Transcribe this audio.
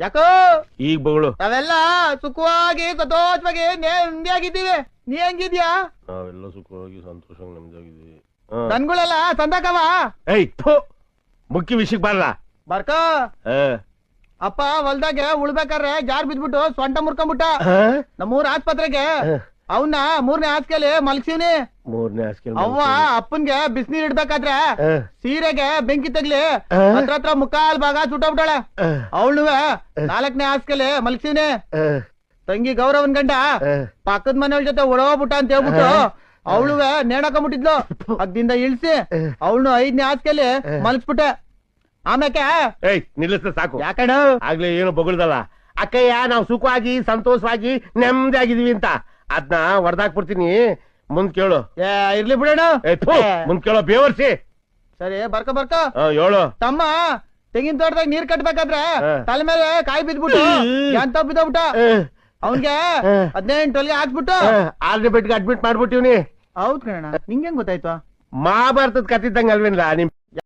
ಯಾಕೋ? ಈಗ ಬಗಳು. ನಾವೆಲ್ಲ ಸುಖವಾಗಿ ಸಂತೋಷವಾಗಿ ನೆಮ್ಮದಿಯಾಗಿದ್ದೀವಿ. ನೀ ಹೆಂಗಿದ್ಯಾ? ನಾವೆಲ್ಲ ಸುಖವಾಗಿ ಸಂತೋಷವಾಗಿ ನೆಮ್ಮದಿಯಾಗಿದ್ದೀವಿ. ನನ್ಗಳೆಲ್ಲ ತಂದಕವ ಏಯ್ ಥು. ಮುಖ್ಯ ವಿಷಯಕ್ಕೆ ಬರಲ್ಲ. ಬರ್ಕ. ಅಪ್ಪ ಹೊಲ್ದಾಗೆ ಉಳ್ಬೇಕಾದ್ರೆ ಜಾರ್ ಬಿದ್ಬಿಟ್ಟು ಸೊಂಟ ಮುರ್ಕೊಂಬಿಟ್ಟ ನಮ್ಮೂರ ಆಸ್ಪತ್ರೆಗೆ ಅವನ್ನ ಮೂರನೇ ಹಾಸ್ಗೆಲಿ ಮಲ್ಗ್ಸೀನಿ. ಮೂರನೇ ಹಾಸ್ಗೆ ಅವ್ವ ಅಪ್ಪನ್ಗೆ ಬಿಸಿನೀರ್ ಇಡ್ಬೇಕಾದ್ರೆ ಸೀರೆಗೆ ಬೆಂಕಿ ತಗ್ಲಿ ಹತ್ರ ಹತ್ರ ಮುಕ್ಕಾಲ್ ಭಾಗ ಸುಟ್ಟೋಗ್ಬಿಟ್ಟಾಳೆ. ಅವಳುವೆ ನಾಲ್ಕನೇ ಹಾಸ್ಗೆಲಿ ಮಲ್ಗ್ಸೀನಿ. ತಂಗಿ ಗೌರವನ್ ಗಂಡ ಪಕ್ಕದ ಮನೆಯವ್ರ ಜೊತೆ ಒಡೋಗ್ಬಿಟ್ಟ ಅಂತ ಹೇಳ್ಬಿಟ್ಟು ಅವಳುವೆ ನೇಣಕೊಂಬಿಟ್ಟಿದ್ಲು ಅದ್ದಿಂದ ಇಳಿಸಿ ಅವಳು ಐದನೇ ಹಾಸ್ಗೆಲಿ ಮಲ್ಸ್ಬಿಟ್ಟೆ ಆಮ್ಯಾಕೆ? ಏಯ್ ನಿಲ್ಲಿಸ್ತ ಸಾಕು. ಯಾಕಣ ಆಗ್ಲೇ ಏನು ಬಗುಳ್ದಲ್ಲ. ಅಕ್ಕಯ್ಯ ನಾವು ಸುಖವಾಗಿ ಸಂತೋಷವಾಗಿ ನೆಮ್ಮದಿ ಆಗಿದೀವಿ ಅಂತ. ಅದ್ನ ಹೊಡೆದಾಕ್ಬಿಡ್ತೀನಿ. ಮುಂದ್ ಕೇಳು. ಏ ಇರ್ಲಿ ಬಿಡೋಣ ಏ ಥು, ಮುಂದ್ ಕೇಳೋ ಬೇವರ್ಸಿ ಸರಿ ಬರ್ಕ ಬರ್ಕ. ಆ, ಹೇಳು ತಮ್ಮ ತೆಂಗಿನ ತೋಟದಾಗ ನೀರ್ ಕಟ್ಬೇಕಾದ್ರೆ ಹ. ತಲೆ ಮೇಲೆ ಕಾಯಿ ಬಿದ್ಬಿಟ್ಟು ಎಂತ ಬಿದ್ದೋಗ್ಬಿಟ್ಟ? ಅವನ್ಗೆ ಹದಿನೆಂಟು ಹೊಲಿಗೆ ಹಾಕ್ಬಿಟ್ಟು. ಆಲ್ರೆಡಿ ಬೆಟ್ಗೆ ಅಡ್ಮಿಟ್ ಮಾಡ್ಬಿಟ್ಟಿವ್ನಿ. ಹೌದ್ ಕಣ ನಿಂಗೆ ಗೊತ್ತಾಯ್ತು? ಮಹಾಭಾರತದ ಕತ್ತಿದ್ದಂಗೆ ಅಲ್ವೇನ್ಲ ನಿಮ್